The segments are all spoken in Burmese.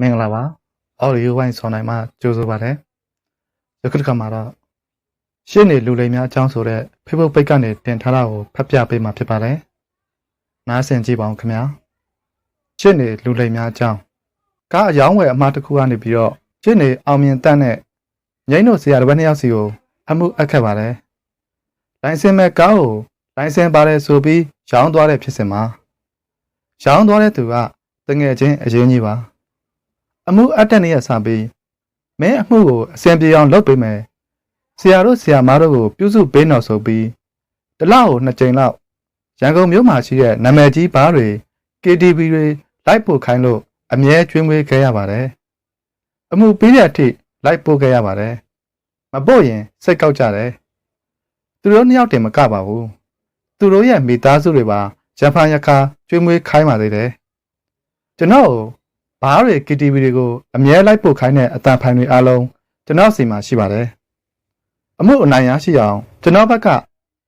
မင်္ဂလာပါအော်ဒီယိုဝိုင်းဆောင်းနိုင်မှာကြိုးဆိုပါတယ်ယခုတစ်ခါမှာတော့ရှင်းနေလူလိမ်များအကြောင်းဆိုတဲ့ Facebook page ကနေတင်ထားတာကိုဖတ်ပြပေးမှာဖြစ်ပါတယ်နားဆင်ကြည့်ပါဦးခင်ဗျာရှင်းနေလူလိမ်များအကြောင်းကားအယောင်းဝယ်အမှားတစ်ခုကနေပြီးတော့ရှင်းနေအောင်မြင်တတ်တဲ့ငိမ့်တို့ဆရာတစ်ပတ်နှစ်ယောက်စီကိုအမှုအပ်ခဲ့ပါတယ်လိုင်စင်မဲ့ကားကိုလိုင်စင်ပါတယ်ဆိုပြီးရောင်းသွားတဲ့ဖြစ်စဉ်မှာရောင်းသွားတဲ့သူကတငယ်ချင်းအရင်ကြီးပါ အမှုအပ်တဲ့နေ့ရစပြီးမင်းအမှုကိုအစင်ပြေအောင်လုပ်ပေးမယ်ဆရာတို့ဆရာမတို့ကိုပြုစုပေးတော့ဆိုပြီးတစ်လကိုနှစ်ကြိမ်လောက်ရန်ကုန်မြို့မှာရှိတဲ့နာမည်ကြီးဘားတွေ KTV တွေလိုက်ပို့ခိုင်းလို့အမြဲကျွေးမွေးခဲ့ရပါတယ်အမှုပြီးတဲ့အထိလိုက်ပို့ခဲ့ရပါတယ်မပို့ရင်စိတ်ကောက်ကြတယ်သူတို့နှစ်ယောက်တင်မကပါဘူးသူတို့ရဲ့မိသားစုတွေပါရဖန်ရခါကျွေးမွေးခိုင်းပါသေးတယ်ကျွန်တော်ကို ဘားတွေ KTV တွေကိုအမြဲလိုက်ပို့ခိုင်းတဲ့အတန်ဖိုင်တွေအားလုံးကျွန်တော်စီမှာရှိပါတယ်။အမှုအနိုင်ရရှိအောင်ကျွန်တော်ဘက်က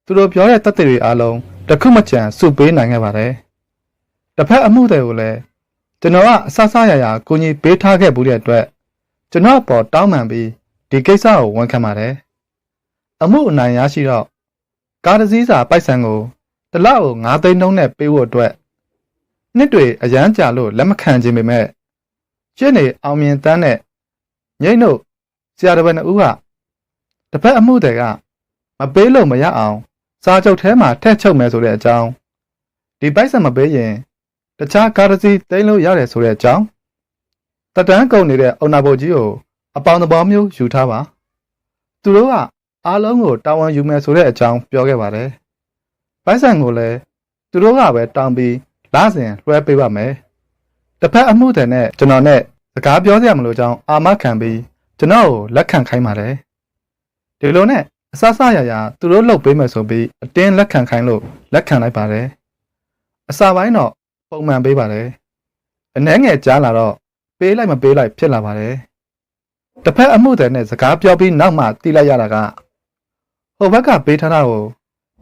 သူတို့ပြောတဲ့တက်တွေအားလုံးတစ်ခုမချန်စုပေးနိုင်ခဲ့ပါတယ်။တစ်ဖက်အမှုတွေကိုလည်းကျွန်တော်ကအဆဆရရကိုကြီးပေးထားခဲ့ဘူးတဲ့အတွက်ကျွန်တော်အပေါ်တောင်းပန်ပြီးဒီကိစ္စကိုဝန်ခံပါတယ်။အမှုအနိုင်ရရှိတော့ကားတစ်စီးစာပိုက်ဆံကိုတစ်လကို9သိန်းနှုန်းနဲ့ပေးဖို့အတွက်နှစ်တွေအရန်ကြာလို့လက်မခံခြင်းပေမဲ့ ရှင်းနေအောင်မြင်တန်းတဲ့ငိမ့်တို့ဆရာတော်ဘယ်နှဦးကတစ်ဖက်အမှုတွေကမပေးလို့မရအောင်စာချုပ်ထဲမှာထည့်ချုပ်မယ်ဆိုတဲ့အကြောင်းဒီပိုက်ဆံမပေးရင်တခြားကားတစ်စီးတိမ့်လို့ရတယ်ဆိုတဲ့အကြောင်းတတန်းကုန်နေတဲ့အုံနာဘုတ်ကြီးကိုအပေါင်းသဘောမျိုးယူထားပါသူတို့ကအားလုံးကိုတာဝန်ယူမယ်ဆိုတဲ့အကြောင်းပြောခဲ့ပါတယ်ပိုက်ဆံကိုလည်းသူတို့ကပဲတောင်းပြီးလစဉ်လွှဲပေးပါမယ်။ တစ်ဖက်အမှုတဲ့နဲ့ကျွန်တော်နဲ့စကားပြောစရာမလိုကြောင်းအာမခံပြီးကျွန်တော်ကိုလက်ခံခိုင်းပါတယ်။ဒီလိုနဲ့အဆဆရရသူတို့လှုပ်ပေးမယ်ဆိုပြီးအတင်းလက်ခံခိုင်းလို့လက်ခံလိုက်ပါတယ်။အစာပိုင်းတော့ပုံမှန်ပေးပါတယ်။အနှဲငယ်ကြားလာတော့ပေးလိုက်မပေးလိုက်ဖြစ်လာပါတယ်။တစ်ဖက်အမှုတဲ့နဲ့စကားပြောပြီးနောက်မှတိလိုက်ရတာကဟိုဘက်ကပေးထားတာကို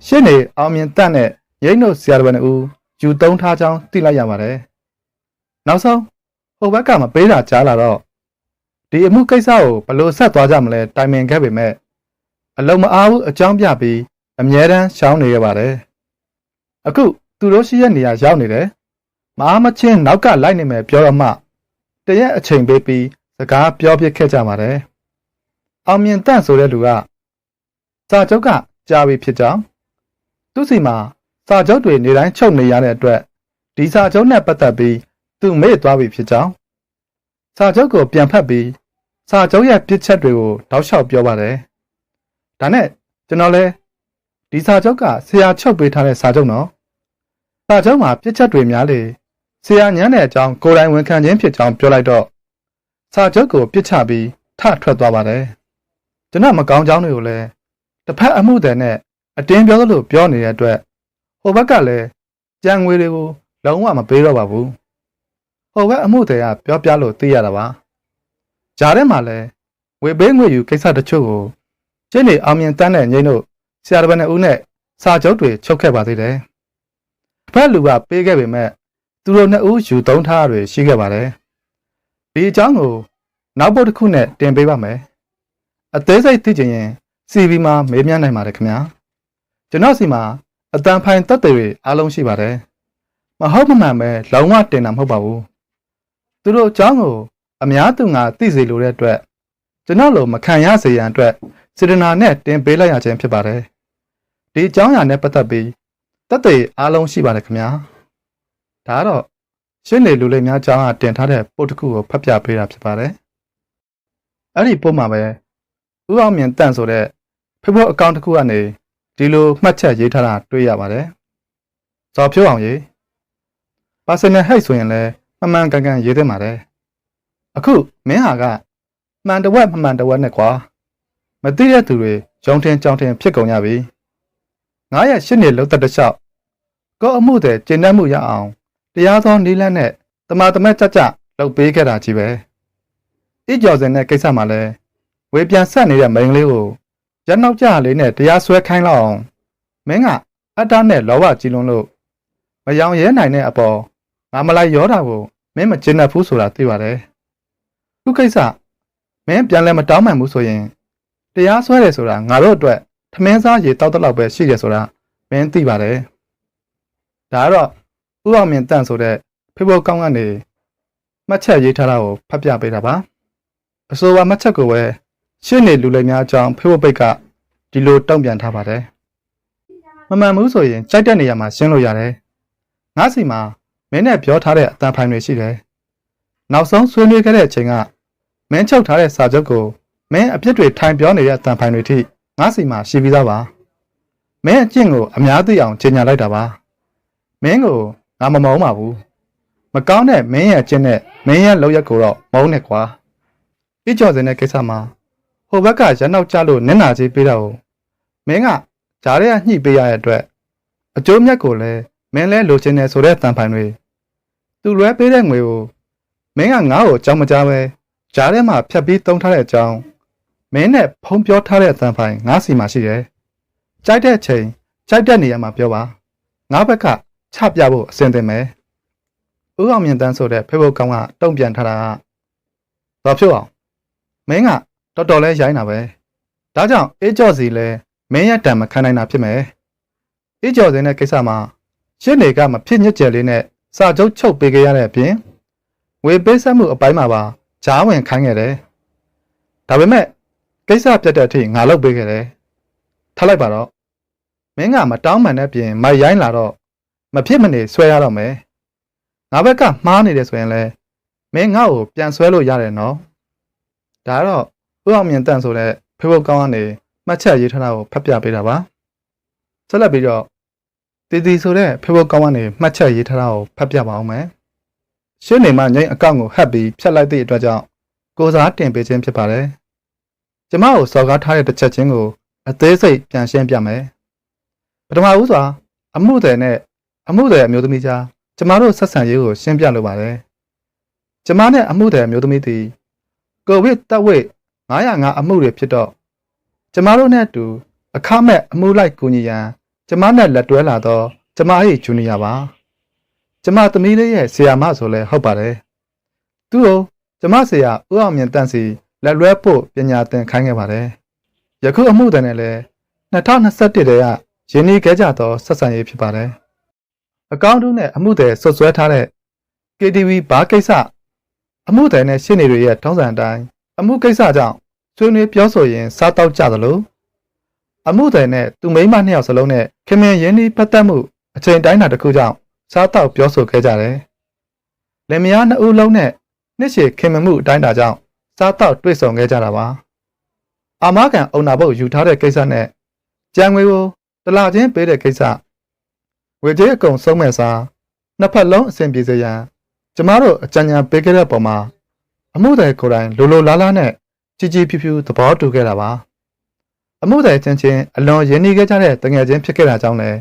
ရှင်းနေအောင်မြင်တတ်တဲ့ရိတ်နှုတ်ဆရာတော်ဘယ်နှဦးယူသုံးထားကြောင်းသိလိုက်ရပါတယ်။ နောက်ဆုံးဟိုဘက်ကမပေးတာကြားလာတော့ဒီအမှုကိစ္စကိုဘယ်လိုဆက်သွားကြမလဲတိုင်ပင်ခဲ့ပေမဲ့အလုံးမအားဘူးအကြောင်းပြပြီးအမြဲတမ်းရှောင်းနေရပါတယ်။အခုသူတို့ရှိရဲ့နေရာရောက်နေတယ်။မအားမချင်းနောက်ကလိုက်နေမယ်ပြောတော့မှတရက်အချိန်ပေးပြီးစကားပြောပြခဲ့ကြပါတယ်။အောင်မြင်တန့်ဆိုတဲ့လူကစာချုပ်ကကြားပြီးဖြစ်ကြောင်းသူစီမှာစာချုပ်တွေနေတိုင်းချုပ်နေရတဲ့အတွက်ဒီစာချုပ်နဲ့ပတ်သက်ပြီး သူမေ့သွားပြီဖြစ်ကြောင်းစာချုပ်ကိုပြန်ဖတ်ပြီးစာချုပ်ရဲ့ပြစ်ချက်တွေကိုတောက်လျှောက်ပြောပါတယ်။ဒါနဲ့ကျွန်တော်လဲဒီစာချုပ်ကဆရာချုပ်ပေးထားတဲ့စာချုပ်နော်။စာချုပ်မှာပြစ်ချက်တွေများလေဆရာညံ့တဲ့အကြောင်းကိုယ်တိုင်ဝန်ခံခြင်းဖြစ်ကြောင်းပြောလိုက်တော့စာချုပ်ကိုပြစ်ချပြီးထထွက်သွားပါတယ်။ကျွန်တော်မကောင်းကြောင်းတွေကိုလည်းတစ်ဖက်အမှုတွေနဲ့အတင်းပြောသလိုပြောနေတဲ့အတွက်ဟိုဘက်ကလည်းကြံငွေတွေကိုလုံးဝမပေးတော့ပါဘူး ဟိုဘက်အမှုတွေကပြောပြလို့သိရတာပါဂျားထဲမှာလည်းဝေပေးငွေယူကိစ္စတချို့ကိုကျင်းနေအောင်မြင်တန်းတဲ့ငိမ့်တို့ဆရာတော်ဘယ်နှဦးနဲ့စာချုပ်တွေချုပ်ခဲ့ပါသေးတယ်ဖက်လူကပေးခဲ့ပေမဲ့သူတို့နှစ်ဦးယူသုံးထားတွေရှိခဲ့ပါတယ်ဒီအကြောင်းကိုနောက်ပုတ်တစ်ခုနဲ့တင်ပေးပါမယ်အသေးစိတ်သိချင်ရင် CV မှာမေးမြန်းနိုင်ပါတယ်ခင်ဗျာကျွန်တော်စီမှာအတန်ဖိုင်တက်တွေအားလုံးရှိပါတယ်မဟုတ်မမှန်ပဲလုံးဝတင်တာမဟုတ်ပါဘူး သူတို့အကြောင်းကိုအများသူငါသိစေလိုတဲ့အတွက်ကျွန်တော်လိုမခံရစေရန်အတွက်စေတနာနဲ့တင်ပေးလိုက်ရခြင်းဖြစ်ပါတယ်ဒီအကြောင်းအရာနဲ့ပတ်သက်ပြီးတက်တွေအားလုံးရှိပါတယ်ခင်ဗျာဒါကတော့ရှင်းနေလူလေးများအကြောင်းအတင်ထားတဲ့ပို့တစ်ခုကိုဖတ်ပြပေးတာဖြစ်ပါတယ်အဲ့ဒီပို့မှာပဲဥအောင်မြင်တန့်ဆိုတဲ့ Facebook အကောင့်တစ်ခုကနေဒီလိုမှတ်ချက်ရေးထားတာတွေ့ရပါတယ်။ဇော်ဖြိုးအောင်ရေး personal height ဆိုရင်လည်း မှန်မှန်ကန်ကန်ရေးသင့်ပါတယ်။အခုမင်းဟာကမှန်တဝက်မှန်တဝက်နဲ့ကွာမသိတဲ့သူတွေဂျုံထင်ကြောင်ထင်ဖြစ်ကုန်ကြပြီ။ငါရဲ့ရှစ်နှစ်လုံးသက်တစ်လျှောက်ကိုအမှုတဲ့ကျင့်တတ်မှုရအောင်တရားသောနည်းလမ်းနဲ့တမာတမက်ကြကြလုပ်ပေးခဲ့တာကြီးပဲ။ဤကြော်စင်တဲ့ကိစ္စမှာလည်းဝေပြန်ဆက်နေတဲ့မိန်းကလေးကိုရနောက်ကြလေးနဲ့တရားစွဲခိုင်းလောက်အောင်မင်းကအတ္တနဲ့လောဘကြီးလွန်းလို့မယောင်ရဲနိုင်တဲ့အပေါ် ငါမလိုက်ရောတာကိုမင်းမကျင်တတ်ဘူးဆိုတာသိပါတယ်ခုကိစ္စမင်းပြန်လဲမတောင်းမှန်ဘူးဆိုရင်တရားစွဲတယ်ဆိုတာငါတို့အတွက်ထမင်းစားရေတောက်တလောက်ပဲရှိတယ်ဆိုတာမင်းသိပါတယ်ဒါကတော့ဥအောင်မြင့်တန့်ဆိုတဲ့ဖေဖော်ကောင်းကနေမှတ်ချက်ရေးထားတာကိုဖတ်ပြပေးတာပါအဆိုပါမှတ်ချက်ကိုပဲရှင်းနေလူလိမ်များအကြောင်းဖေဖော်ပိတ်ကဒီလိုတုံ့ပြန်ထားပါတယ်မမှန်ဘူးဆိုရင်ကြိုက်တဲ့နေရာမှာရှင်းလို့ရတယ်ငါစီမှာ မင်းနဲ့ပြောထားတဲ့အတန်ဖိုင်တွေရှိတယ်နောက်ဆုံးဆွေးနွေးခဲ့တဲ့အချိန်ကမင်းချုပ်ထားတဲ့စာချုပ်ကိုမင်းအပြစ်တွေထိုင်ပြောနေတဲ့အတန်ဖိုင်တွေထိငါစီမှာရှိပြီးသားပါမင်းအကျင့်ကိုအများသိအောင်ကြေညာလိုက်တာပါမင်းကိုငါမမုန်းပါဘူးမကောင်းတဲ့မင်းရဲ့အကျင့်နဲ့မင်းရဲ့လောက်ရက်ကိုတော့မုန်းနဲ့ကွာပြစ်ကြော်စင်တဲ့ကိစ္စမှာဟိုဘက်ကရနောက်ကြလို့နင့်နာကြီးပေးတာကိုမင်းကဂျားရဲကညှိပေးရတဲ့အတွက်အကျိုးမြတ်ကိုလည်းမင်းလဲလိုချင်တယ်ဆိုတဲ့တန်ဖိုင်တွေ သူလွဲပေးတဲ့ငွေကိုမင်းကငါ့ကိုအကြောင်းမကြားပဲဂျားထဲမှာဖြတ်ပြီးတုံးထားတဲ့အကြောင်းမင်းနဲ့ဖုံးပြောထားတဲ့အတန်ဖိုင်ငါစီမှာရှိတယ်ကြိုက်တဲ့ချိန်ကြိုက်တဲ့နေရာမှာပြောပါငါဘက်ကချပြဖို့အဆင်သင့်မယ်ဦးအောင်မြင့်တန်းဆိုတဲ့ဖေဖို့ကောင်းကတုံ့ပြန်ထားတာကဘာဖြစ်အောင်မင်းကတော်တော်လဲရိုင်းတာပဲဒါကြောင့်အေးကြော့စီလဲမင်းရဲ့တံမခံနိုင်တာဖြစ်မယ်အေးကြော့စင်းတဲ့ကိစ္စမှာရှင်းနေကမဖြစ်ညစ်ကြယ်လေးနဲ့ စာချုပ်ချုပ်ပေးခဲ့ရတဲ့အပြင်ဝေပေးဆက်မှုအပိုင်းမှာပါဂျားဝင်ခိုင်းခဲ့တယ်ဒါပေမဲ့ကိစ္စပြတ်တဲ့အထိငါလုပ်ပေးခဲ့တယ်ထားလိုက်ပါတော့မင်းကမတောင်းမှန်တဲ့ပြင်မိုက်ရိုင်းလာတော့မဖြစ်မနေဆွဲရတော့မယ်ငါဘက်ကမှားနေတယ်ဆိုရင်လဲမင်းငါ့ကိုပြန်ဆွဲလို့ရတယ်နော်ဒါတော့ဥအောင်မြင်တန့်ဆိုတဲ့ဖေဖို့ကောင်းကနေမှတ်ချက်ရေးထားတာကိုဖတ်ပြပေးတာပါဆက်လက်ပြီးတော့ တီတီဆိုတဲ့ဖေဖို့ကောင်းကနေမှတ်ချက်ရေးထားတာကိုဖတ်ပြပါအောင်မယ်ရှင်းနေမှငိမ့်အကောင့်ကိုဟပ်ပြီးဖြတ်လိုက်သည့်အတွက်ကြောင့်ကိုစားတင်ပေးခြင်းဖြစ်ပါတယ်ကျမကိုစော်ကားထားတဲ့တစ်ချက်ချင်းကိုအသေးစိတ်ပြန်ရှင်းပြမယ်ပထမဦးစွာအမှုတယ်နဲ့အမှုတယ်အမျိုးသမီးကြားကျမတို့ဆက်ဆံရေးကိုရှင်းပြလိုပါတယ်ကျမနဲ့အမှုတယ်အမျိုးသမီးသည်ကိုဗစ်တက်ဝိတ်905အမှုတွေဖြစ်တော့ကျမတို့နဲ့အတူအခမဲ့အမှုလိုက်ကူညီရန် ကျမနဲ့လက်တွဲလာတော့ကျမရဲ့ဂျူနီယာပါကျမသမီးလေးရဲ့ဆရာမဆိုလဲဟုတ်ပါတယ်သူ့ကိုကျမဆရာဦးအောင်မြင့်တန့်စီလက်လွဲဖို့ပညာသင်ခိုင်းခဲ့ပါတယ်ယခုအမှုတန်နဲ့လဲ2021တည်းကရင်းနှီးခဲ့ကြသောဆက်ဆံရေးဖြစ်ပါတယ်အကောင့်တုနဲ့အမှုတွေဆွဆွဲထားတဲ့ KTV ဘာကိစ္စအမှုတွေနဲ့ရှင်းနေတွေရဲ့ထုံးစံအတိုင်းအမှုကိစ္စကြောင့်ဆွေးနွေးပြောဆိုရင်စားတောက်ကြသလို အမှုတွေနဲ့သူမိန်းမနှစ်ယောက်စလုံးနဲ့ခင်မင်ရင်းနှီးပတ်သက်မှုအချိန်တိုင်းတာတစ်ခုကြောင့်စားတောက်ပြောဆိုခဲ့ကြတယ်။လင်မယားနှစ်ဦးလုံးနဲ့နှစ်ရှည်ခင်မင်မှုအတိုင်းတာကြောင့်စားတောက်တွေ့ဆုံခဲ့ကြတာပါ။အာမခံအုံနာဘုတ်ယူထားတဲ့ကိစ္စနဲ့ကြံငွေကိုတလာချင်းပေးတဲ့ကိစ္စဝေကြေးအကုန်ဆုံးမဲ့စားနှစ်ဖက်လုံးအဆင်ပြေစေရန်ကျမတို့အကြံဉာဏ်ပေးခဲ့တဲ့ပုံမှာအမှုတယ်ကိုယ်တိုင်လိုလိုလားလားနဲ့ကြီးကြီးဖြူဖြူသဘောတူခဲ့တာပါ အမှုတယ်ချင်းချင်းအလွန်ရင်းနှီးခဲ့ကြတဲ့တငယ်ချင်းဖြစ်ခဲ့တာကြောင့်လည်း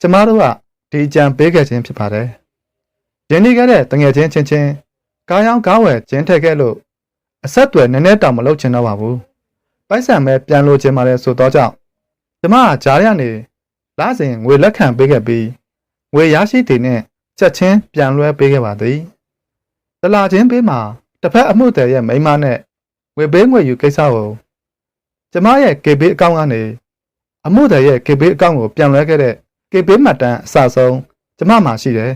ကျမတို့ကဒီကြံပေးခဲ့ခြင်းဖြစ်ပါတယ်ရင်းနှီးခဲ့တဲ့တငယ်ချင်းချင်းချင်းကားရောင်းကားဝယ်ကျင်းထက်ခဲ့လို့အဆက်တွေနည်းနည်းတောင်မလုပ်ချင်တော့ပါဘူးပိုက်ဆံပဲပြန်လိုချင်ပါတယ်ဆိုတော့ကြောင့်ကျမကဂျားရနေလာစဉ်ငွေလက်ခံပေးခဲ့ပြီးငွေရရှိတဲ့နဲ့ချက်ချင်းပြန်လွှဲပေးခဲ့ပါသည်တလာချင်းပေးမှာတစ်ဖက်အမှုတယ်ရဲ့မိန်းမနဲ့ဝေပေးငွေယူကိစ္စကို ကျမရဲ့ KB အကောင့်ကနေအမှုတယ်ရဲ့ KB အကောင့်ကိုပြန်လွှဲခဲ့တဲ့ KB မှတ်တမ်းအစဆုံးကျမမှာရှိတယ်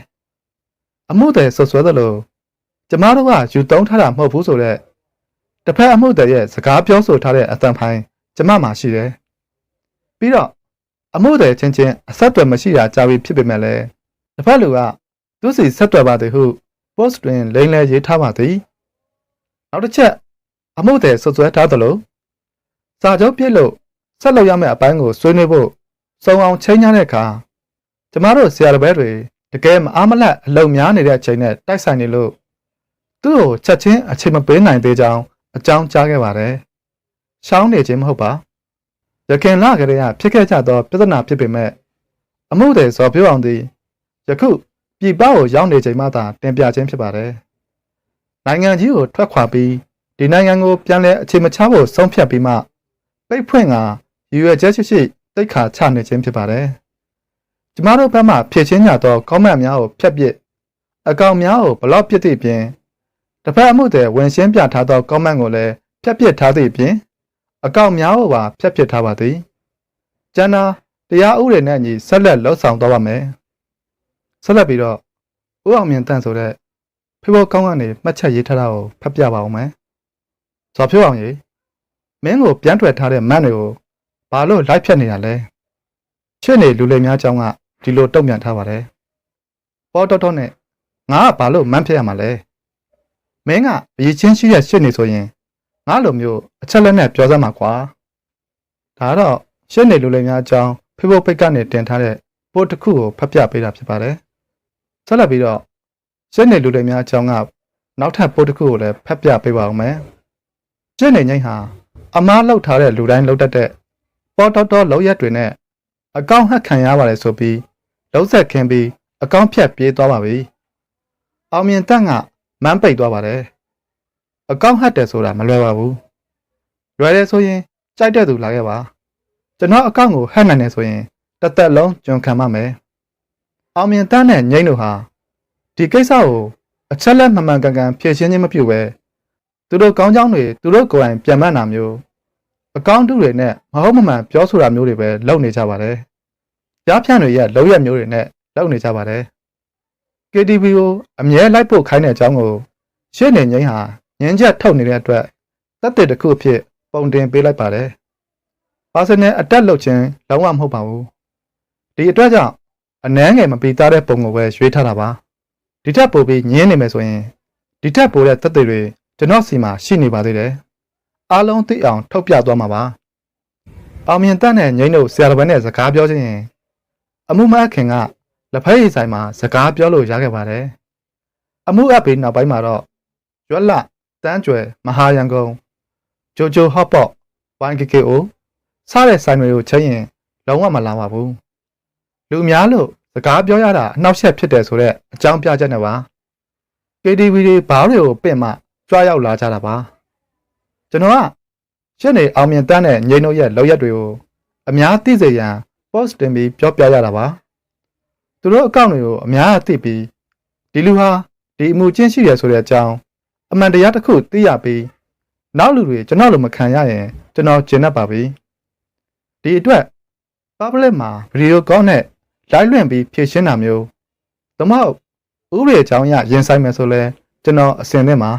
အမှုတယ်ဆွဆွဲသလိုကျမတို့ကယူတုံးထားတာမဟုတ်ဘူးဆိုတော့တစ်ဖက်အမှုတယ်ရဲ့စကားပြောဆိုထားတဲ့အသံဖိုင်းကျမမှာရှိတယ်ပြီးတော့အမှုတယ်ချင်းချင်းအဆက်အသွယ်မရှိတာကြာပြီဖြစ်ပေမဲ့လည်းတစ်ဖက်လူကသူစီဆက်သွယ်ပါသည်ဟု post တွင်လိမ့်လဲရေးထားပါသည်နောက်တစ်ချက်အမှုတယ်ဆွဆွဲထားသလို စာချုပ်ပြည့်လို့ဆက်လုပ်ရမယ့်အပိုင်းကိုဆွေးနွေးဖို့စုံအောင်ချိန်ညတဲ့အခါကျမတို့ဆရာတော်ဘဲတွေတကယ်မအားမလတ်အလုံများနေတဲ့အချိန်နဲ့တိုက်ဆိုင်နေလို့သူ့ကိုချက်ချင်းအချိန်မပေးနိုင်သေးကြောင်းအကြောင်းကြားခဲ့ပါတယ်။ရှောင်းနေခြင်းမဟုတ်ပါ။ရခင်လကလေးကဖြစ်ခဲ့ကြသောပြဿနာဖြစ်ပေမဲ့အမှုတွေဇော်ပြောအောင်သည်ယခုပြည်ပကိုရောက်နေချိန်မှသာတင်ပြခြင်းဖြစ်ပါတယ်။နိုင်ငံကြီးကိုထွက်ခွာပြီးဒီနိုင်ငံကိုပြန်လဲအခြေမချဖို့ဆုံးဖြတ်ပြီးမှ ပိတ်ဖွင့်ကရည်ရွယ်ချက်ရှိရှိတိတ်ခါချနေခြင်းဖြစ်ပါတယ်။ကျမတို့ဘက်မှဖြည့်ချင်းကြသောကောမန့်များကိုဖျက်ပစ်အကောင်များကိုဘလော့ပစ်သည့်ပြင်တစ်ဖက်အမှုတွေဝင်ရှင်းပြထားသော comment ကိုလည်းဖြတ်ပစ်ထားသည့်အပြင်အကောင့်များကိုပါဖြတ်ပစ်ထားပါသည်ကျန်တာတရားဥပဒေနဲ့အညီဆက်လက်လှုပ်ဆောင်သွားပါမယ်ဆက်လက်ပြီးတော့ဦးအောင်မြင့်တန့်ဆိုတဲ့ဖေဖော်ကောင်းကနေမှတ်ချက်ရေးထားတာကိုဖတ်ပြပါဦးမယ်ဇော်ဖြိုးအောင်ကြီး မင်းကိုပြန်ထွက်ထားတဲ့မန့်တွေကိုဘာလို့လိုက်ဖြတ်နေတာလဲချစ်နေလူလိမ်များအကြောင်းကဒီလိုတုံ့ပြန်ထားပါတယ်ပေါ်တော်တော်နဲ့ငါကဘာလို့မန့်ဖြတ်ရမှာလဲမင်းကအရေးချင်းရှိတဲ့ရှစ်နေဆိုရင်ငါလိုမျိုးအချက်လက်နဲ့ပြောစမ်းမှာကွာဒါတော့ရှစ်နေလူလိမ်များအကြောင်းဖေဖော်ပိတ်ကနေတင်ထားတဲ့ပို့တစ်ခုကိုဖတ်ပြပေးတာဖြစ်ပါတယ်ဆက်လက်ပြီးတော့ရှစ်နေလူလိမ်များအကြောင်းကနောက်ထပ်ပို့တစ်ခုကိုလည်းဖတ်ပြပေးပါဦးမယ်ရှစ်နေငိမ့်ဟာ အမားလောက်ထားတဲ့လူတိုင်းလောက်တတ်တဲ့ပေါ်တော်တော်လောက်ရက်တွေနဲ့အကောင့်ဟက်ခံရပါတယ်ဆိုပြီးလုံးဆက်ခင်းပြီးအကောင့်ဖြတ်ပြေးသွားပါပြီအောင်မြင်တန့်ကမန်းပိတ်သွားပါတယ်အကောင့်ဟက်တယ်ဆိုတာမလွယ်ပါဘူးလွယ်တယ်ဆိုရင်ကြိုက်တဲ့သူလာခဲ့ပါကျွန်တော်အကောင့်ကိုဟက်နိုင်တယ်ဆိုရင်တစ်သက်လုံးကျွန်ခံပါမယ်အောင်မြင်တန့်နဲ့ငိမ့်တို့ဟာဒီကိစ္စကိုအချက်လက်မှန်မှန်ကန်ကန်ဖြေရှင်းခြင်းမပြုဘဲ သူတို့ကောင်းကြောင်းတွေသူတို့ကိုယ်တိုင်ပြန်မှတ်တာမျိုးအကောင့်တုတွေနဲ့မဟုတ်မမှန်ပြောဆိုတာမျိုးတွေပဲလုပ်နေကြပါတယ်ကြားဖြန့်တွေရဲ့လောက်ရက်မျိုးတွေနဲ့လုပ်နေကြပါတယ် KTV ကိုအမြဲလိုက်ဖို့ခိုင်းတဲ့အကြောင်းကိုရှင်းနေငိမ့်ဟာငင်းချက်ထုတ်နေတဲ့အတွက်တပ်တစ်တစ်ခုအဖြစ်ပုံတင်ပေးလိုက်ပါတယ်။ပါစနယ်အတက်လုပ်ခြင်းလုံးဝမဟုတ်ပါဘူး။ဒီအတွက်ကြောင့်အနှမ်းငယ်မပီသားတဲ့ပုံကိုပဲရွေးထားတာပါ။ဒီထက်ပိုပြီးညင်းနေမယ်ဆိုရင်ဒီထက်ပိုတဲ့တပ်တွေတွေ ကျွန်တော်စီမှာရှိနေပါသေးတယ်။အားလုံးသိအောင်ထုတ်ပြသွားမှာပါ။အောင်မြင်တတ်တဲ့ငိမ့်တို့ဆရာတော်ဘနဲ့စကားပြောခြင်းရင်အမှုမအခင်ကလက်ဖက်ရည်ဆိုင်မှာစကားပြောလို့ရခဲ့ပါတယ်။အမှုအပ်ပြီးနောက်ပိုင်းမှာတော့ရွက်လတန်းကျွယ်မဟာရန်ကုန်ဂျိုဂျိုဟော့ပေါ့ YKKO စတဲ့ဆိုင်တွေကိုချိန်ရင်လုံးဝမလာပါဘူး။လူများလို့စကားပြောရတာအနှောက်အယှက်ဖြစ်တယ်ဆိုတော့အကြောင်းပြချက်နဲ့ပါ။ KTV တွေဘားတွေကိုပင့်မှ ကြွားရောက်လာကြတာပါ။ကျွန်တော်ကရှင်းနေအောင်မြင်တန်းတဲ့ငိမ့်တို့ရဲ့လောက်ရက်တွေကိုအများသိစေရန် post တင်ပြီးပြောပြရတာပါ။သူတို့အကောင့်တွေကိုအများအသိပြီးဒီလူဟာဒီအမှုချင်းရှိတယ်ဆိုတဲ့အကြောင်းအမှန်တရားတစ်ခုသိရပြီးနောက်လူတွေကျွန်တော်လိုမခံရရင်ကျွန်တော်ကျင်납ပါပြီဒီအတွက် public မှာဗီဒီယိုကောင်းနဲ့ live လွှင့်ပြီးဖြည့်ရှင်းတာမျိုးသမဟုတ်ဥပဒေအကြောင်းအရရင်ဆိုင်မယ်ဆိုလဲကျွန်တော်အစင်နဲ့မှာ